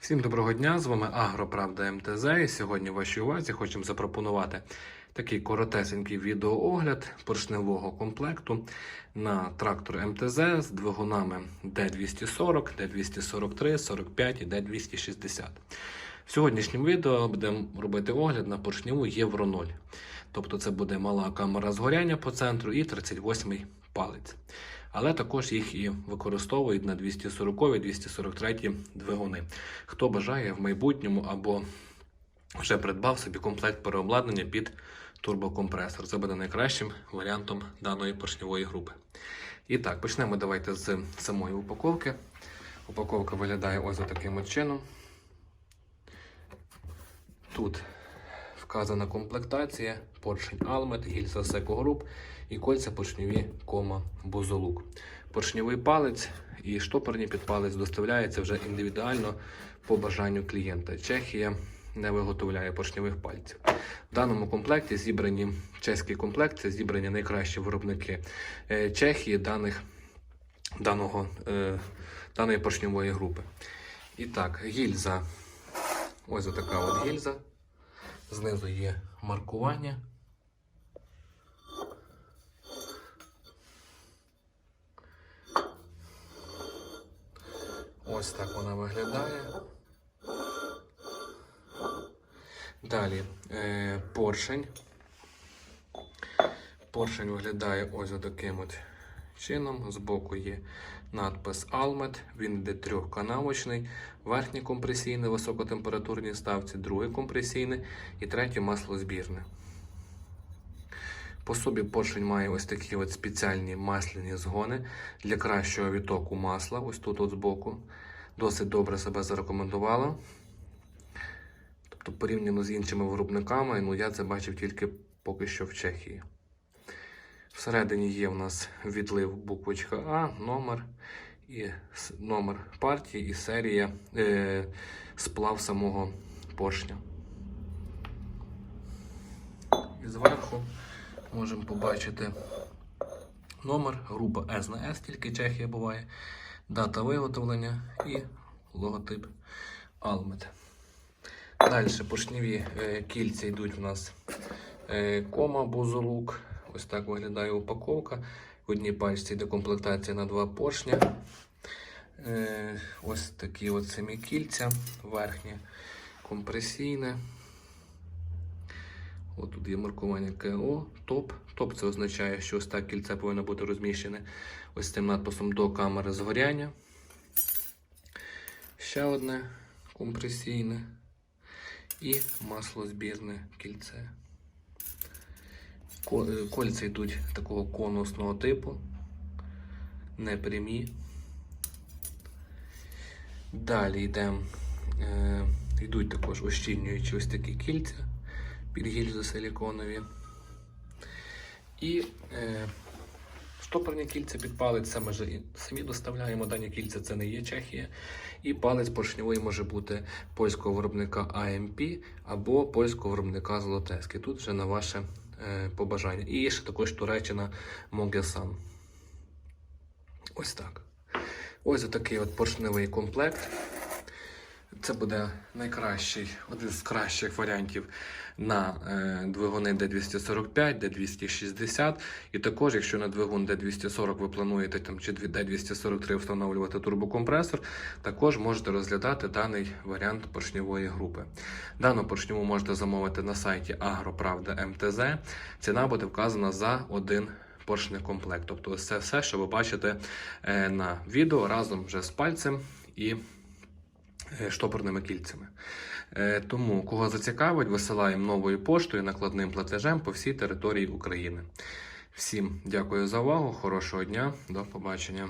Всім доброго дня! З вами Агроправда МТЗ. І сьогодні вашій увазі хочемо запропонувати такий коротесенький відеоогляд поршневого комплекту на трактор МТЗ з двигунами D240, D243, 45 і D260. В сьогоднішньому відео будемо робити огляд на поршневу Євро 0. Тобто це буде мала камера згоряння по центру і 38-й палець. Але також їх і використовують на 240-243 двигуни. Хто бажає в майбутньому або вже придбав собі комплект переобладнання під турбокомпресор. Це буде найкращим варіантом даної поршневої групи. І так, почнемо давайте з самої упаковки. Упаковка виглядає ось таким от чином. Тут вказана комплектація, поршень Алмет, гільза Секогруп і кольця поршневі кома Бузолук. Поршневий палець і штопорний підпалець доставляється вже індивідуально по бажанню клієнта. Чехія не виготовляє поршневих пальців. В даному комплекті зібрані чеський комплект, це зібрані найкращі виробники е, Чехії даних, даного, е, даної поршневої групи. І так, гільза. Ось така от гільза. Знизу є маркування. Ось так вона виглядає. Далі е, поршень. Поршень виглядає ось таким от чином. Збоку є надпис Almet. Він йде трьохканавочний, верхній компресійний, високотемпературній ставці, другий компресійний і третє маслозбірне. По собі поршень має ось такі от спеціальні масляні згони для кращого відтоку масла. Ось тут от збоку. Досить добре себе зарекомендувало. Тобто, порівняно з іншими виробниками, ну я це бачив тільки поки що в Чехії. Всередині є в нас відлив буквочка А, номер, і номер партії і серія е, сплав самого поршня. І зверху можемо побачити номер, група S на S, тільки Чехія буває, дата виготовлення і логотип Almet. Далі поршневі е, кільця йдуть в нас е, кома бузолук. Ось так виглядає упаковка. В одній пачці йде комплектація на два поршня. Е, ось такі от самі кільця, верхнє компресійне. От тут є маркування КО, топ. Топ це означає, що ось так кільце повинно бути розміщене ось цим надписом до камери згоряння. Ще одне компресійне і маслозбірне кільце. Ко- Кольця йдуть такого конусного типу, не прямі. Далі йдемо, е, йдуть також ощільнюючі ось такі кільця під гільзи силіконові. І е, штопорні кільця під палець, це ми вже самі доставляємо. Дані кільця це не є Чехія. І палець поршньовий може бути польського виробника AMP або польського виробника Золотески. Тут вже на ваше побажання. І ще також Туреччина Могесан. Ось так. Ось такий от поршневий комплект. Це буде найкращий, один з кращих варіантів на е, двигуни D245, D260. І також, якщо на двигун D240 ви плануєте там, чи D243 встановлювати турбокомпресор, також можете розглядати даний варіант поршньової групи. Дану поршньову можете замовити на сайті Агроправда МТЗ. Ціна буде вказана за один поршний комплект. Тобто, це все, що ви бачите е, на відео разом вже з пальцем і штопорними кільцями. Е, Тому, кого зацікавить, висилаємо новою поштою накладним платежем по всій території України. Всім дякую за увагу, хорошого дня, до побачення.